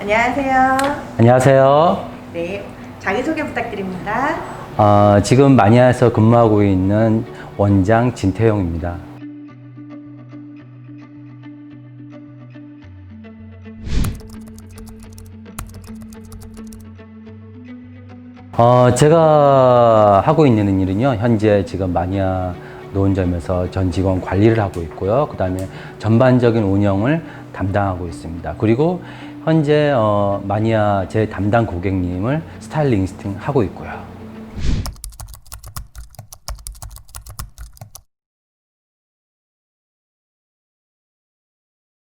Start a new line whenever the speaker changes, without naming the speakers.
안녕하세요.
안녕하세요.
네, 자기소개 부탁드립니다.
어, 지금 마니아에서 근무하고 있는 원장 진태용입니다. 어, 제가 하고 있는 일은요, 현재 지금 마니아 노원점에서 전 직원 관리를 하고 있고요. 그 다음에 전반적인 운영을 담당하고 있습니다. 그리고 현재 어, 마니아 제 담당 고객님을 스타일링스팅 하고 있고요.